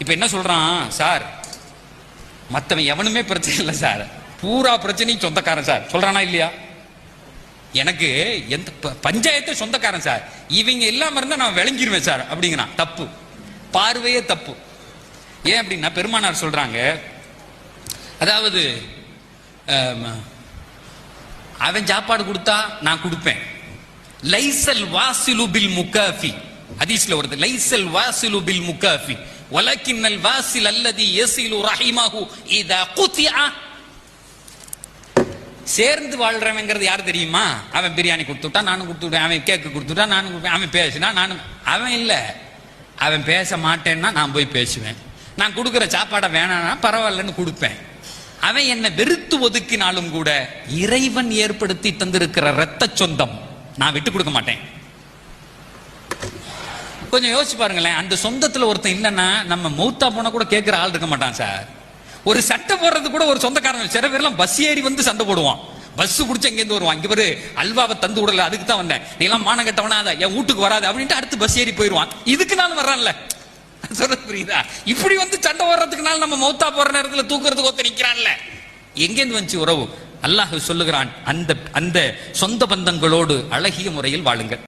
இப்ப என்ன சொல்றான்? சார் மத்தவன் எவனுமே பிரச்சனை இல்லை சார். பூரா பிரச்சனையும் சொந்தக்காரன் சார். சொல்றானா இல்லையா? எனக்கு எந்த பஞ்சாயத்து சொந்தக்காரன் சார். இவங்க இல்லாம இருந்தா நான் விளங்கிடுவேன் சார் அப்படிங்கிறான். தப்பு. பார்வையே தப்பு. ஏன் அப்படின்னா பெருமானார் சொல்றாங்க அதாவது அவன் சாப்பாடு கொடுத்தா நான் கொடுப்பேன். லைசல் வாசிலு பில் முகாஃபி. ஹதீஸ்ல வருது லைசல் வாசிலு பில் முகாஃபி ولكن வாசில் الذي يصل رحمه اذا قطع சேர்ந்து வாழ்றவங்கிறது யார் தெரியுமா? அவன் பிரியாணி கொடுத்துட்டா நானும் கொடுத்துட்டேன் அவன் கேக்கு கொடுத்துட்டா நானும் கொடுப்பேன் அவன் பேசினா நானும் அவன் இல்ல. அவன் பேச மாட்டேன்னா நான் போய் பேசுவேன். நான் கொடுக்குற சாப்பாடை வேணாம்னா பரவாயில்லன்னு கொடுப்பேன். அவன் என்னை வெறுத்து ஒதுக்கினாலும் கூட இறைவன் ஏற்படுத்தி தந்திருக்கிற இரத்த சொந்தம் நான் விட்டு கொடுக்க மாட்டேன். கொஞ்சம் யோசிச்சு பாருங்களேன். அந்த சொந்தத்துல ஒருத்தன் இல்லைன்னா நம்ம மௌத்தா போனா கூட கேட்கிற ஆள் இருக்க மாட்டான் சார். ஒரு சட்டை போடுறது கூட ஒரு சொந்தக்காரன் சில பேர்லாம் பஸ் ஏறி வந்து சண்டை போடுவான். பஸ் குடிச்சு எங்க இருந்து வருவான்? இங்க பாரு அல்வாவை தந்து விடல அதுக்கு தான் வந்தேன். நீ எல்லாம் மானம் கட்டவனாத என் வீட்டுக்கு வராது அப்படின்ட்டு அடுத்து பஸ் ஏறி போயிடுவான் இதுக்கு நான் வர்றான்ல. சொல்றது புரியுதா? இப்படி வந்து சண்டை ஓடுறதுக்குனால நம்ம மௌத்தா போற நேரத்துல தூக்குறதுக்கு ஒருத்தர் நிக்கிறான்ல. எங்கேருந்து வந்துச்சு உறவு? அல்லாஹ் சொல்லுகிறான் அந்த அந்த சொந்த பந்தங்களோடு அழகிய முறையில் வாழுங்கள்.